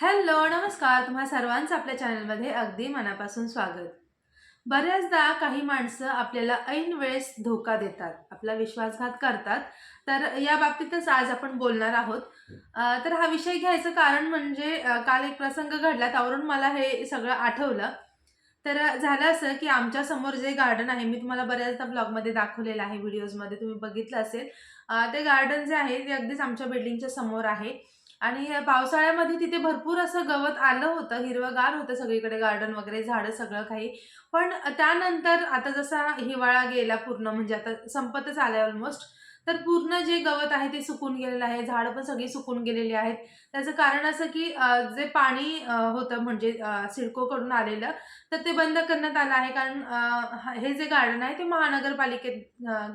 Hello नमस्कार. तुम्हा सर्वांचं आपल्या चॅनलमध्ये अगदी मनापासून स्वागत. बऱ्याचदा काही माणसं आपल्याला ऐन वेळेस धोका देतात आपला विश्वासघात करतात. तर या बाबतीतच आज आपण बोलणार आहोत. तर हा विषय घ्यायचं कारण म्हणजे काल एक प्रसंग घडला त्यावरून मला हे सगळं आठवलं. तर झालं असं की आमच्यासमोर जे गार्डन आहे मी तुम्हाला बऱ्याचदा ब्लॉगमध्ये दाखवलेलं आहे व्हिडिओजमध्ये तुम्ही बघितलं असेल. ते गार्डन जे आहे ते अगदीच आमच्या बिल्डिंगच्या समोर आहे. आणि पावसाळ्यामध्ये तिथे भरपूर असं गवत आलं होतं हिरवंगार होतं सगळीकडे गार्डन वगैरे झाडं सगळं काही. पण त्यानंतर आता जसा हिवाळा गेला पूर्ण म्हणजे आता संपतच आलाय ऑलमोस्ट तर पूर्ण जे गवत आहे ते सुकून गेलेलं आहे झाडं पण सगळी सुकून गेलेली आहेत. त्याचं कारण असं की जे पाणी होतं म्हणजे सिडकोकडून आलेलं तर ते बंद करण्यात आलं आहे. कारण हे जे गार्डन आहे ते महानगरपालिकेत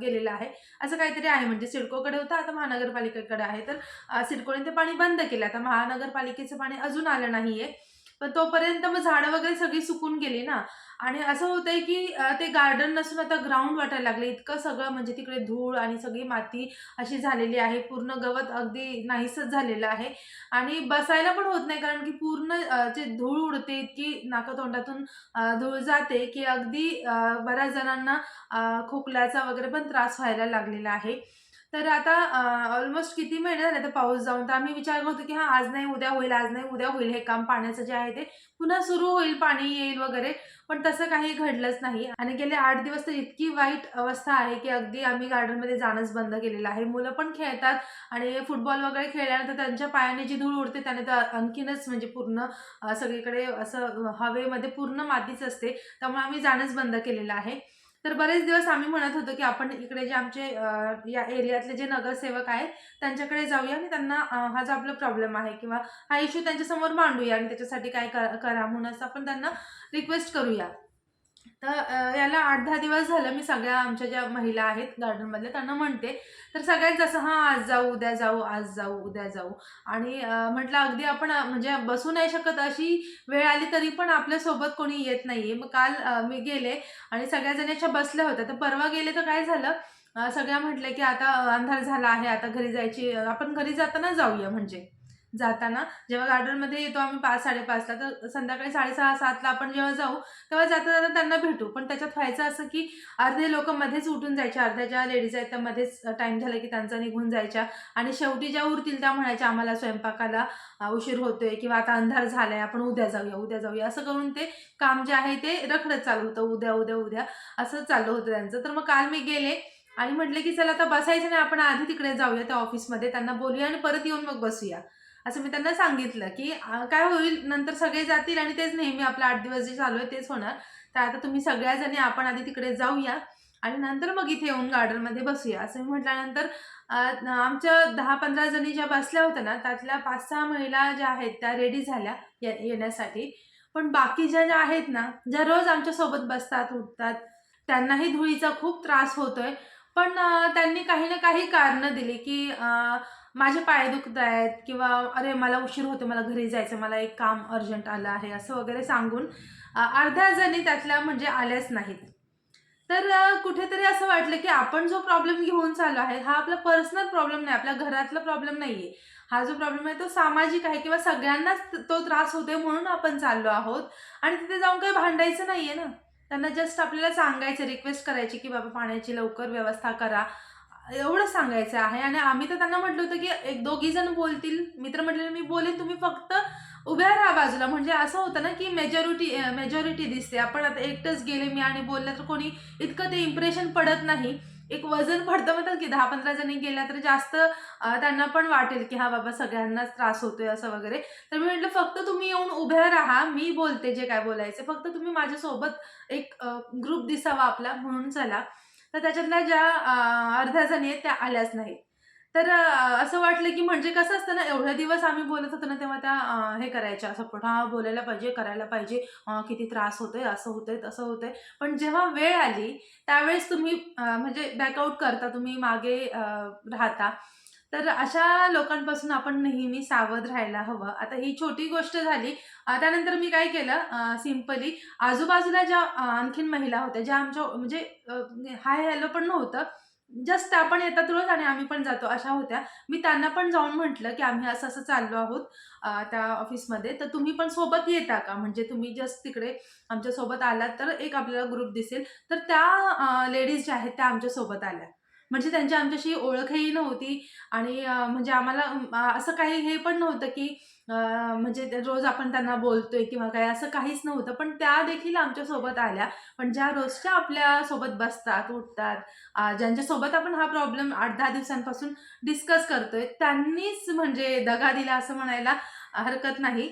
गेलेलं आहे. असं काहीतरी आहे. म्हणजे सिडकोकडे होतं आता महानगरपालिकेकडे आहे. तर सिडकोने ते पाणी बंद केलं. आता महानगरपालिकेचं पाणी अजून आलं नाही आहे पण तोपर्यंत मग झाडं वगैरे सगळी सुकून गेली ना. आणि असं होतंय की ते गार्डन नसून आता ग्राउंड वाटायला लागले इतकं सगळं म्हणजे तिकडे धूळ आणि सगळी माती अशी झालेली आहे. पूर्ण गवत अगदी नाहीसच झालेलं आहे. आणि बसायला पण होत नाही कारण की पूर्ण जे धूळ उडते इतकी नाकातोंडातून धूळ जाते की अगदी बऱ्याच जणांना खोकल्याचा वगैरे पण त्रास व्हायला लागलेला आहे. तर आता ऑलमोस्ट किती महिने झाले तर पाऊस जाऊन? तर आम्ही विचार करतो की हा आज नाही उद्या होईल आज नाही उद्या होईल हे काम पाण्याचं जे आहे ते. पुन्हा सुरू होईल पाणी येईल वगैरे. पण तसं काही घडलंच नाही. आणि गेले आठ दिवस तर इतकी वाईट अवस्था आहे की अगदी आम्ही गार्डनमध्ये जाणंच बंद केलेलं आहे. मुलं पण खेळतात आणि फुटबॉल वगैरे खेळल्यानंतर त्यांच्या पायाने जी धूळ उडते त्याने तर आणखीनच म्हणजे पूर्ण सगळीकडे असं हवेमध्ये पूर्ण मातीच असते. त्यामुळे आम्ही जाणंच बंद केलेलं आहे. तर बरेच दिवस आम्ही म्हणत होतो की आपण इकडे जे आमचे या एरियातले जे नगरसेवक आहेत त्यांच्याकडे जाऊया आणि त्यांना हा जो आपला प्रॉब्लेम आहे किंवा हा इश्यू त्यांच्यासमोर मांडूया आणि त्याच्यासाठी काय कर- करा म्हणून असं आपण त्यांना रिक्वेस्ट करूया. तर याला आठ दहा दिवस झालं मी सगळ्या आमच्या ज्या महिला आहेत गार्डनमधल्या त्यांना म्हणते. तर सगळ्यात जसं हां आज जाऊ उद्या जाऊ आज जाऊ उद्या जाऊ. आणि म्हटलं अगदी आपण म्हणजे बसू नाही शकत अशी वेळ आली तरी पण आपल्यासोबत कोणी येत नाहीये. मग काल मी गेले आणि सगळ्याजणी अशा बसल्या होत्या. तर परवा गेले तर काय झालं सगळ्या म्हटलं की आता अंधार झाला आहे आता घरी जायची आपण घरी जाताना जाऊया म्हणजे. जाताना. जेव्हा गार्डनमध्ये येतो आम्ही पाच साडेपाचला तर संध्याकाळी साडेसहा सातला आपण जेव्हा जाऊ तेव्हा जाता जाता त्यांना भेटू. पण त्याच्यात व्हायचं असं की अर्धे लोक मध्येच उठून जायच्या अर्ध्या ज्या लेडीज आहेत त्या मध्येच टाईम झाला की त्यांचा निघून जायच्या. आणि शेवटी ज्या उरतील त्या म्हणायच्या आम्हाला स्वयंपाकाला उशीर होतोय किंवा आता अंधार झालाय आपण उद्या जाऊया उद्या जाऊया. असं करून ते काम जे आहे ते रखडत चालू होतं. उद्या उद्या उद्या असं चालू होतं त्यांचं. तर मग काल मी गेले आणि म्हटले की चला आता बसायचं नाही आपण आधी तिकडे जाऊया त्या ऑफिसमध्ये त्यांना बोलूया आणि परत येऊन मग बसूया. असं मी त्यांना सांगितलं की काय होईल? नंतर सगळे जातील आणि तेच नेहमी आपलं आठ दिवस जे चालू आहे तेच होणार. तर आता तुम्ही सगळ्याजणी आपण आधी तिकडे जाऊया आणि नंतर मग इथे येऊन गार्डनमध्ये बसूया. असं मी म्हटल्यानंतर आमच्या दहा पंधरा जणी ज्या बसल्या होत्या ना त्यातल्या पाच सहा महिला ज्या आहेत त्या रेडी झाल्या ये- येण्यासाठी. पण बाकी ज्या ज्या आहेत ना ज्या रोज आमच्यासोबत बसतात उठतात त्यांनाही धुळीचा खूप त्रास होतोय. पण त्यांनी काही ना काही कारणं दिली की माझे पाय दुखत आहेत किंवा अरे मला उशीर होतो मला घरी जायचं मला एक काम अर्जंट आलं आहे असं वगैरे सांगून अर्ध्या जणी त्यातल्या म्हणजे आल्याच नाहीत. तर कुठेतरी असं वाटलं की आपण जो प्रॉब्लेम घेऊन चाललो आहे हा आपला पर्सनल प्रॉब्लेम नाही आपल्या घरातला प्रॉब्लेम नाही आहे हा जो प्रॉब्लेम आहे तो सामाजिक आहे किंवा सगळ्यांनाच तो त्रास होतोय म्हणून आपण चाललो आहोत. आणि तिथे जाऊन काही भांडायचं नाही आहे ना. त्यांना जस्ट आपल्याला सांगायचं रिक्वेस्ट करायची की बाबा पाण्याची लवकर व्यवस्था करा. एवढं सांगायचं आहे. आणि आम्ही तर त्यांना म्हटलं होतं की एक दोघी जण बोलतील. मित्र म्हटलेले मी बोलेन तुम्ही फक्त उभ्या राहा बाजूला. म्हणजे असं होतं ना की मेजॉरिटी मेजॉरिटी दिसते. आपण आता एकटंच गेले मी आणि बोललं तर कोणी इतकं ते इम्प्रेशन पडत नाही. एक वजन पडतं म्हणतात की दहा पंधरा जणी गेल्या तर जास्त त्यांना पण वाटेल की हा बाबा सगळ्यांनाच त्रास होतोय असं वगैरे. तर मी म्हटलं फक्त तुम्ही येऊन उभ्या राहा. मी बोलते जे काय बोलायचे. फक्त तुम्ही माझ्यासोबत एक ग्रुप दिसावा आपला. म्हणून चला. तर त्याच्यातल्या ज्या अर्ध्या जणी आहेत त्या आल्याच नाहीत. तर असं वाटलं की म्हणजे कसं असतं ना एवढ्या दिवस आम्ही बोलत होतो ना तेव्हा त्या हे करायच्या सपोर्ट हा बोलायला पाहिजे करायला पाहिजे. किती त्रास होतोय असं होतंय तसं होतंय. पण जेव्हा वेळ आली त्यावेळेस तुम्ही म्हणजे बॅकआउट करता तुम्ही मागे राहता. तर अशा लोकांपासून आपण नेहमी सावध राहायला हवं. आता ही छोटी गोष्ट झाली. त्यानंतर मी काय केलं? सिम्पली आजूबाजूला ज्या आणखीन महिला होत्या ज्या आमच्या म्हणजे हाय हॅलो पण नव्हतं. जस्ट आपण येतात रोज आणि आम्ही पण जातो अशा होत्या. मी त्यांना पण जाऊन म्हटलं की आम्ही असं असं चाललो आहोत त्या ऑफिसमध्ये. तर तुम्ही पण सोबत येता का? म्हणजे तुम्ही जस्ट तिकडे आमच्यासोबत आलात तर एक आपल्याला ग्रुप दिसेल. तर त्या लेडीज ज्या आहेत त्या आमच्यासोबत आल्या. म्हणजे त्यांची आमच्याशी ओळखही नव्हती. आणि म्हणजे आम्हाला असं काही हे पण नव्हतं की म्हणजे रोज आपण त्यांना बोलतोय किंवा काय असं काहीच नव्हतं. पण त्या देखील आमच्यासोबत आल्या. पण ज्या रोजच्या आपल्यासोबत बसतात उठतात ज्यांच्यासोबत आपण हा प्रॉब्लेम आठ दहा दिवसांपासून डिस्कस करतोय त्यांनीच म्हणजे दगा दिला असं म्हणायला हरकत नाही.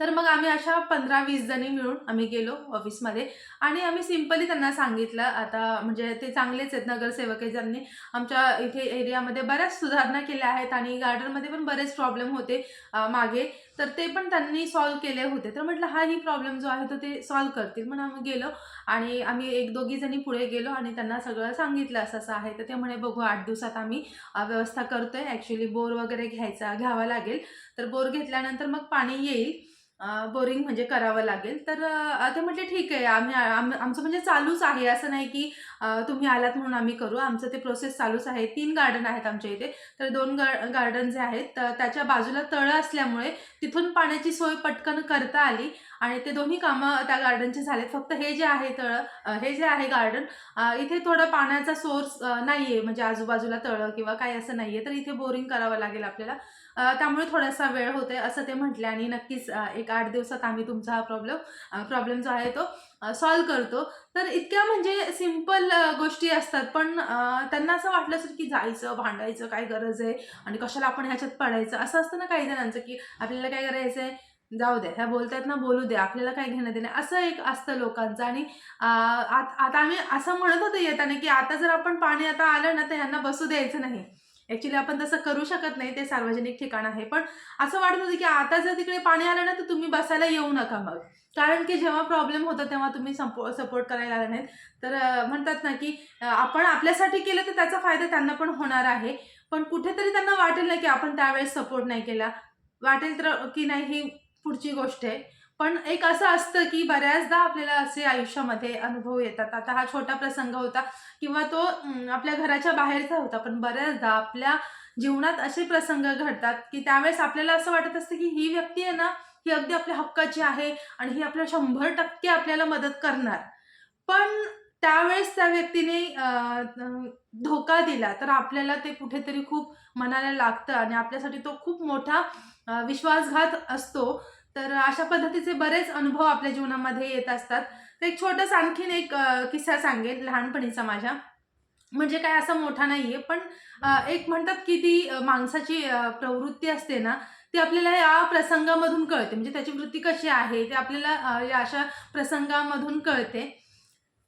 तर मग आम्ही अशा पंधरा वीस जणी मिळून आम्ही गेलो ऑफिसमध्ये. आणि आम्ही सिम्पली त्यांना सांगितलं आता म्हणजे ते चांगलेच आहेत नगरसेवक आहे ज्यांनी आमच्या इथे एरियामध्ये बऱ्याच सुधारणा केल्या आहेत आणि गार्डनमध्ये पण बरेच प्रॉब्लेम होते मागे. तर ते पण त्यांनी सॉल्व्ह केले होते. तर म्हटलं हा ही प्रॉब्लेम जो आहे तो ते सॉल्व्ह करतील. म्हणून आम्ही गेलो आणि आम्ही एक दोघी जणी पुढे गेलो आणि त्यांना सगळं सांगितलं असं असं आहे. तर ते म्हणे बघू आठ दिवसात आम्ही व्यवस्था व्यवस्था करतोय. ॲक्च्युली बोर वगैरे घ्यायचा घ्यावा लागेल. तर बोर घेतल्यानंतर मग पाणी येईल. बोरिंग म्हणजे करावं लागेल. तर ते म्हटले ठीक आहे आम्ही आम आमचं म्हणजे चालूच आहे. असं नाही की तुम्ही आलात म्हणून आम्ही करू. आमचं ते प्रोसेस चालूच आहे. तीन गार्डन आहेत आमच्या इथे. तर दोन गा गार्डन जे आहेत तर त्याच्या बाजूला तळं असल्यामुळे तिथून पाण्याची सोय पटकन करता आली आणि ते दोन्ही कामं त्या गार्डनचे झालेत. फक्त हे जे आहे तळं हे जे आहे गार्डन इथे थोडं पाण्याचा सोर्स नाही आहे म्हणजे आजूबाजूला तळं किंवा काही असं नाही आहे तर इथे बोरिंग करावं लागेल आपल्याला. त्यामुळे थोडासा वेळ होते असं ते म्हटले आणि नक्कीच एक आठ दिवसात आम्ही तुमचा हा प्रॉब्लेम प्रॉब्लेम जो आहे तो सॉल्व करतो. तर इतक्या म्हणजे सिंपल गोष्टी असतात पण त्यांना असं वाटलं असेल की जायचं भांडायचं काय गरज आहे आणि कशाला आपण ह्याच्यात पडायचं? असं असतं ना काही जणांचं की आपल्याला काय करायचं आहे? जाऊ द्या ह्या बोलतायत ना बोलू दे आपल्याला काय घेणं देणं असं एक असतं लोकांचं आणि आता आम्ही असं म्हणत होतो येताना की आता जर आपण पाणी आता आलं ना तर ह्यांना बसू द्यायचं नाही. ॲक्च्युली आपण तसं करू शकत नाही ते सार्वजनिक ठिकाण आहे. पण असं वाटत होतं की आता जर तिकडे पाणी आलं ना तर तुम्ही बसायला येऊ नका मग. कारण की जेव्हा प्रॉब्लेम होता तेव्हा तुम्ही सपो सपोर्ट करायला आला नाहीत. तर म्हणतात ना की आपण आपल्यासाठी केलं तर त्याचा फायदा त्यांना पण होणार आहे. पण कुठेतरी त्यांना वाटेल ना की आपण त्यावेळेस सपोर्ट नाही केला. वाटेल तर की नाही ही पुढची गोष्ट आहे. पण एक असं असतं की बऱ्याचदा आपल्याला असे आयुष्यामध्ये अनुभव येतात. आता हा छोटा प्रसंग होता किंवा तो आपल्या घराच्या बाहेरचा होता. पण बऱ्याचदा आपल्या जीवनात असे प्रसंग घडतात की त्यावेळेस आपल्याला असं वाटत असतं की ही व्यक्ती आहे ना ही अगदी आपल्या हक्काची आहे आणि ही आपल्या शंभर टक्के आपल्याला मदत करणार. पण त्यावेळेस त्या व्यक्तीने धोका दिला तर आपल्याला ते कुठेतरी खूप मनाला लागतं आणि आपल्यासाठी तो खूप मोठा विश्वासघात असतो. तर अशा पद्धतीचे बरेच अनुभव आपल्या जीवनामध्ये येत असतात. तर एक छोटंसं आणखीन एक किस्सा सांगेल लहानपणीचा माझ्या. म्हणजे काय असा मोठा नाही आहे पण एक म्हणतात की ती माणसाची प्रवृत्ती असते ना ती आपल्याला या प्रसंगामधून कळते. म्हणजे त्याची वृत्ती कशी आहे ते आपल्याला या अशा प्रसंगामधून कळते.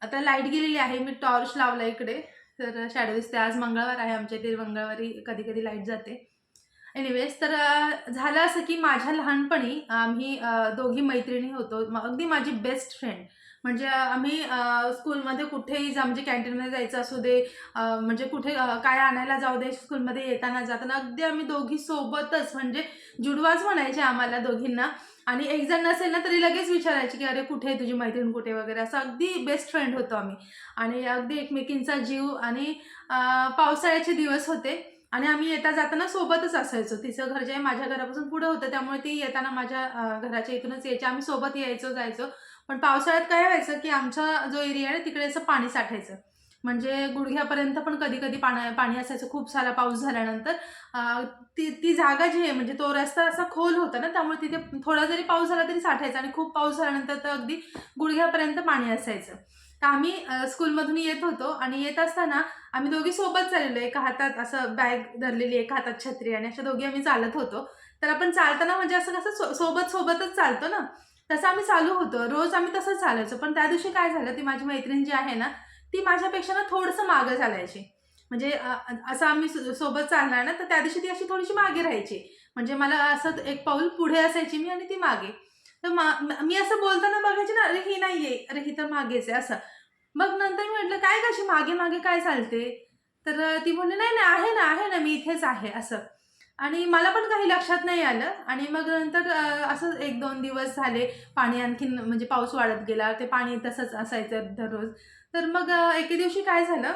आता लाइट गेलेली आहे मी टॉर्च लावला इकडे. तर शॅडो दिसते आज मंगळवार आहे आमच्या इथे मंगळवारी कधी कधी लाइट जाते. एनिवेज तर झालं असं की माझ्या लहानपणी आम्ही दोघी मैत्रिणी होतो. अगदी माझी बेस्ट फ्रेंड म्हणजे आम्ही स्कूलमध्ये कुठेही जा म्हणजे कॅन्टीनमध्ये जायचं असू दे म्हणजे कुठे काय आणायला जाऊ दे स्कूलमध्ये येताना जाताना अगदी आम्ही दोघी सोबतच म्हणजे जुडवाच म्हणायचे आम्हाला दोघींना. आणि एक जण नसेल ना तरी लगेच विचारायचे की अरे कुठे आहे तुझी मैत्रीण? कुठे वगैरे. असं अगदी बेस्ट फ्रेंड होतो आम्ही. आणि अगदी एकमेकींचा जीव आणि पावसाळ्याचे दिवस होते. आणि आम्ही येता जाताना सोबतच असायचो. तिचं घर जे आहे माझ्या घरापासून पुढं होतं त्यामुळे ती येताना माझ्या घराच्या इथूनच यायची. आम्ही सोबत यायचो जायचो. पण पावसाळ्यात काय व्हायचं की आमचा जो एरिया आहे तिकडे असं पाणी साठायचं. म्हणजे गुडघ्यापर्यंत पण कधी कधी पाणी पाणी असायचं. खूप सारा पाऊस झाल्यानंतर ती ती जागा जी आहे म्हणजे तो रस्ता असा खोल होता ना त्यामुळे तिथे थोडा जरी पाऊस झाला तरी साठायचा. आणि खूप पाऊस झाल्यानंतर तर अगदी गुडघ्यापर्यंत पाणी असायचं. तर आम्ही स्कूलमधून येत होतो आणि येत असताना आम्ही दोघी सोबत चाललेलो. एका हातात असं बॅग धरलेली एका हातात छत्री आणि अशा दोघी आम्ही चालत होतो. तर आपण चालताना म्हणजे असं कसं सो सोबत सोबतच चालतो ना? तसं आम्ही चालू होतो. रोज आम्ही तसंच चालायचो. पण त्या दिवशी काय झालं ती माझी मैत्रीण जी आहे ना ती माझ्यापेक्षा ना थोडंसं मागं चालायची. म्हणजे असं आम्ही सोबत चालणार ना तर त्या दिवशी ती अशी थोडीशी मागे राहायची. म्हणजे मला असं एक पाऊल पुढे असायची मी आणि ती मागे. तर मा मी असं बोलताना बघायची ना अरे ही नाहीये. अरे ही तर मागेच आहे असं. मग नंतर मी म्हटलं काय कशी मागे मागे काय चालते? तर ती म्हणली नाही नाही आहे ना आहे ना मी इथेच आहे असं. आणि मला पण काही लक्षात नाही आलं. आणि मग नंतर असं एक दोन दिवस झाले पाणी आणखीन म्हणजे पाऊस वाढत गेला ते पाणी तसंच असायचं दररोज. तर मग एके दिवशी काय झालं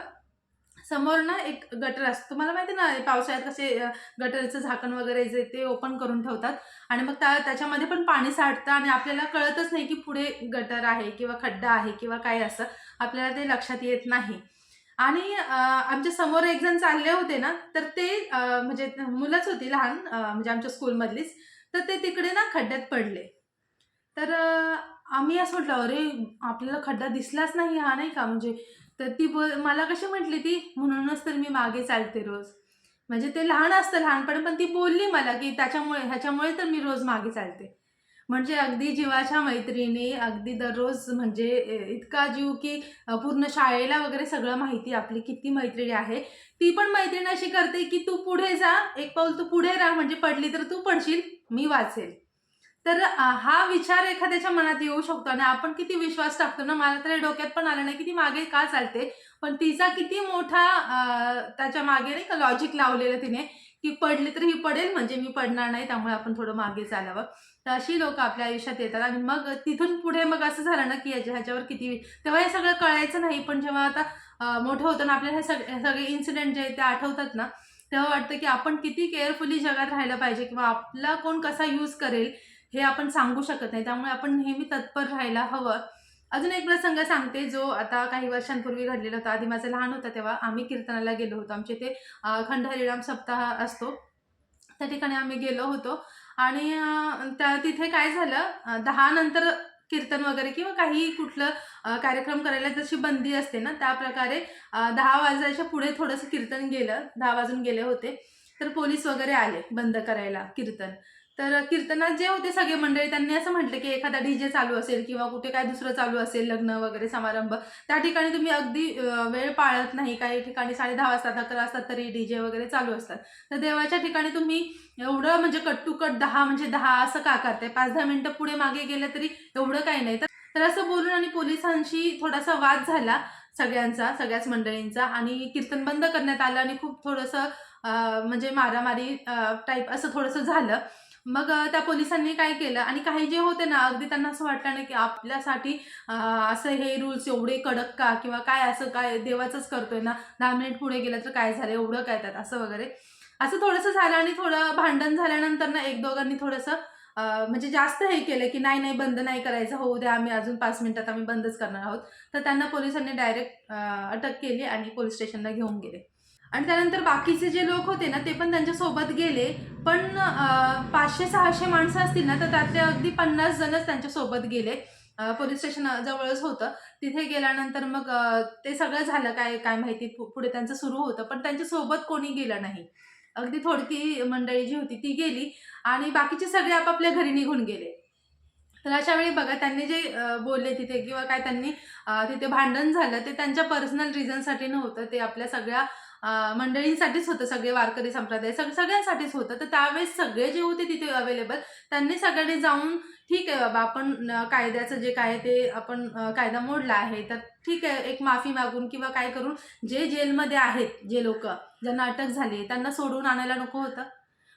समोर ना एक गटर असतो. तुम्हाला माहिती ना पावसाळ्यात कसे गटरचं झाकण वगैरे जे ते ओपन करून ठेवतात. आणि मग त्या त्याच्यामध्ये पण पाणी साठतं आणि आपल्याला कळतच नाही की पुढे गटर आहे किंवा खड्डा आहे किंवा काय असं. आपल्याला ते लक्षात येत नाही. आणि आमच्यासमोर एक जण चालले होते ना तर ते म्हणजे मुलंच होती लहान म्हणजे आमच्या स्कूलमधलीच. तर ते तिकडे ना खड्ड्यात पडले. तर आम्ही असं म्हटलं अरे आपल्याला खड्डा दिसलाच नाही हा नाही का? म्हणजे तर ती बोल मला कशी म्हटली ती? म्हणूनच तर मी मागे चालते रोज. म्हणजे ते लहान असतं लहानपणी पण ती बोलली मला की त्याच्यामुळे ह्याच्यामुळे तर मी रोज मागे चालते. म्हणजे अगदी जीवाच्या मैत्रिणी अगदी दररोज म्हणजे इतका जीव की पूर्ण शाळेला वगैरे सगळं माहिती आपली किती मैत्रिणी आहे. ती पण मैत्रीण अशी करते की तू पुढे जा एक पाऊल तू पुढे राहा म्हणजे पडली तर तू पडशील मी वाचेल. तर हा विचार एखाद्याच्या मनात येऊ शकतो आणि आपण किती विश्वास टाकतो ना मला तर हे डोक्यात पण आलं नाही की ती मागे का चालते. पण तिचा किती मोठा त्याच्यामागे नाही का लॉजिक लावलेलं तिने की पडली तर ही पडेल म्हणजे मी पडणार नाही त्यामुळे आपण थोडं मागे चालावं. तर अशी लोक आपल्या आयुष्यात येतात आणि मग तिथून पुढे मग असं झालं ना की याच्या ह्याच्यावर किती तेव्हा हे सगळं कळायचं नाही पण जेव्हा आता मोठं होतं ना आपल्याला हे सगळे सगळे इन्सिडेंट जे ते आठवतात ना तेव्हा वाटतं की आपण किती केअरफुली जगात राहिलं पाहिजे किंवा आपला कोण कसा यूज करेल हे आपण सांगू शकत नाही. त्यामुळे आपण नेहमी तत्पर राहायला हवं. अजून एक प्रसंग सांगते जो आता काही वर्षांपूर्वी घडलेला होता. आधी माझा लहान होता तेव्हा आम्ही कीर्तनाला गेलो होतो. आमचे ते अ, खंड हरिराम सप्ताह असतो. त्या ठिकाणी आम्ही गेलो होतो. आणि त्या तिथे काय झालं दहा नंतर कीर्तन वगैरे किंवा काही कुठलं कार्यक्रम करायला जशी बंदी असते ना त्या प्रकारे दहा वाजायच्या पुढे थोडंसं कीर्तन गेलं. दहा वाजून गेले होते. तर पोलीस वगैरे आले बंद करायला कीर्तन. तर कीर्तनात जे होते सगळे मंडळी त्यांनी असं म्हटलं की एखादा डीजे चालू असेल किंवा कुठे काय दुसरं चालू असेल लग्न वगैरे समारंभ त्या ठिकाणी तुम्ही अगदी वेळ पाळत नाही. काही ठिकाणी साडे दहा वाजतात अकरा असतात तरी डीजे वगैरे चालू असतात. तर देवाच्या ठिकाणी तुम्ही एवढं म्हणजे कट टू कट दहा म्हणजे दहा असं का करताय? पाच दहा मिनिटं पुढे मागे गेलं तरी एवढं काही नाही. तर असं बोलून आणि पोलिसांशी थोडासा वाद झाला सगळ्यांचा सगळ्याच मंडळींचा आणि कीर्तन बंद करण्यात आलं आणि खूप थोडंसं म्हणजे मारामारी टाईप असं थोडंसं झालं. मग त्या पोलिसांनी काय केलं? आणि काही जे होते ना अगदी त्यांना असं वाटलं ना की आपल्यासाठी असं हे रूल्स एवढे कडक का? किंवा काय असं काय देवाचंच करतोय ना? दहा मिनिट पुढे गेलं तर काय झालं? एवढं काय त्यात? असं वगैरे. असं थोडंसं झालं आणि थोडं भांडण झाल्यानंतर ना एक दोघांनी थोडंसं म्हणजे जास्त हे केलं की नाही नाही बंद नाही करायचं. होऊ द्या आम्ही अजून पाच मिनिटात आम्ही बंदच करणार आहोत. तर त्यांना पोलिसांनी डायरेक्ट अटक केली आणि पोलीस स्टेशनला घेऊन गेले. आणि त्यानंतर बाकीचे जे लोक होते ना ते पण त्यांच्यासोबत गेले. पण पाचशे सहाशे माणसं असतील ना तर त्यातले अगदी पन्नास जणच त्यांच्यासोबत गेले. पोलीस स्टेशन जवळच होतं. तिथे गेल्यानंतर मग ते सगळं झालं. काय काय माहिती पु- पुढे त्यांचं सुरू होतं. पण त्यांच्यासोबत कोणी गेलं नाही. अगदी थोडकी मंडळी जी होती ती गेली. आणि बाकीचे सगळे आपापल्या घरी निघून गेले. तर अशा वेळी बघा त्यांनी जे बोलले तिथे किंवा काय त्यांनी तिथे भांडण झालं ते त्यांच्या पर्सनल रिझनसाठी नव्हतं. ते आपल्या सगळ्या मंडळींसाठीच होतं सगळे वारकरी संप्रदाय सग सगळ्यांसाठीच होतं. तर त्यावेळेस सगळे जे होते तिथे अवेलेबल त्यांनी सगळ्यांनी जाऊन ठीक आहे बाबा आपण कायद्याचं जे काय ते आपण कायदा मोडला आहे तर ठीक आहे एक माफी मागून किंवा काय करून जे जेलमध्ये आहेत जे लोक ज्यांना अटक झाली आहे त्यांना सोडून आणायला नको होतं.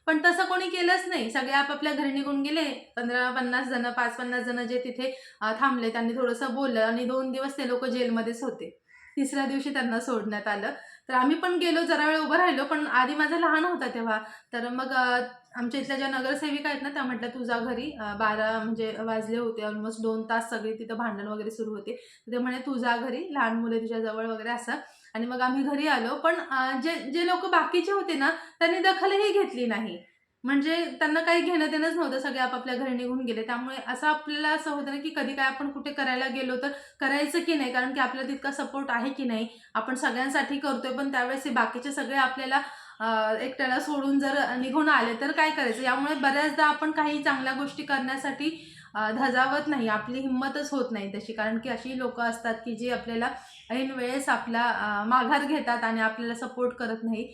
पण तसं कोणी केलंच नाही. सगळे आपापल्या घरी निघून गेले. पंधरा पन्नास जण पाच पन्नास जण जे तिथे थांबले त्यांनी थोडंसं बोललं आणि दोन दिवस ते लोक जेलमध्येच होते. तिसऱ्या दिवशी त्यांना सोडण्यात आलं. तर आम्ही पण गेलो जरा वेळ उभं राहिलो पण आधी माझा लहान होता तेव्हा. तर मग आमच्या इथल्या ज्या नगरसेविका आहेत ना त्या म्हटल्या तुझा घरी बारा म्हणजे वाजले होते ऑलमोस्ट दोन तास सगळे तिथं भांडण वगैरे सुरू होते. तर ते म्हणे तुझा घरी लहान मुले तुझ्याजवळ वगैरे असं. आणि मग आम्ही घरी आलो पण जे जे लोक बाकीचे होते ना त्यांनी दखलही घेतली नाही. म्हणजे त्यांना काही घेणं देणंच नव्हतं सगळे आपापल्या घरी निघून गेले. त्यामुळे असं आपल्याला असं होतं ना की कधी काय आपण कुठे करायला गेलो तर करायचं की नाही? कारण की आपल्याला तितका सपोर्ट आहे की नाही? आपण सगळ्यांसाठी करतोय पण त्यावेळेस हे बाकीचे सगळे आपल्याला एकट्याला सोडून जर निघून आले तर काय करायचं? यामुळे बऱ्याचदा आपण काही चांगल्या गोष्टी करण्यासाठी धजावत नाही. आपली हिंमतच होत नाही तशी. कारण की अशी लोक असतात की जी आपल्याला ऐन वेळेस आपला माघार घेतात आणि आपल्याला सपोर्ट करत नाही.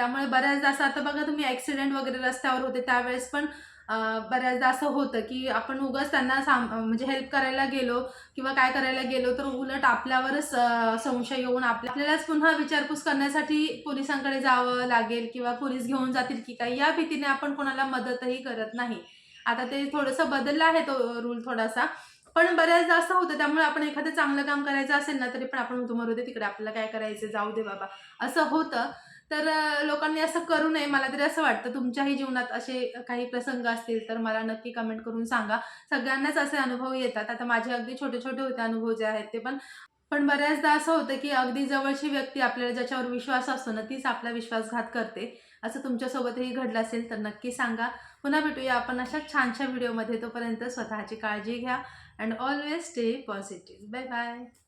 त्यामुळे बऱ्याचदा असं आता बघा तुम्ही ॲक्सिडेंट वगैरे रस्त्यावर होते त्यावेळेस पण बऱ्याचदा असं होतं की आपण उगाच त्यांना साम म्हणजे हेल्प करायला गेलो किंवा काय करायला गेलो तर उलट आपल्यावरच संशय येऊन आपल्या- आपल्यालाच पुन्हा विचारपूस करण्यासाठी पोलिसांकडे जावं लागेल किंवा पोलीस घेऊन जातील की काय या भीतीने आपण कोणाला मदतही करत नाही. आता ते थोडंसं बदललं आहे तो रूल थोडासा पण बऱ्याचदा असं होतं त्यामुळे आपण एखादं चांगलं काम करायचं असेल ना तरी पण आपण म्हणतो मरू दे तिकडे आपल्याला काय करायचं जाऊ दे बाबा असं होतं. तर लोकांनी असं करू नये. मला तरी असं वाटतं तुमच्याही जीवनात असे काही प्रसंग असतील तर मला नक्की कमेंट करून सांगा. सगळ्यांनाच असे अनुभव येतात. आता माझे अगदी छोटे छोटे होते अनुभव जे आहेत ते पण. पण बऱ्याचदा असं होतं की अगदी जवळची व्यक्ती आपल्याला ज्याच्यावर विश्वास असतो ना तीच आपला विश्वासघात करते. असं तुमच्यासोबतही घडलं असेल तर नक्की सांगा. पुन्हा भेटूया आपण अशा छानशा व्हिडिओमध्ये. तोपर्यंत स्वतःची काळजी घ्या. And always stay positive bye bye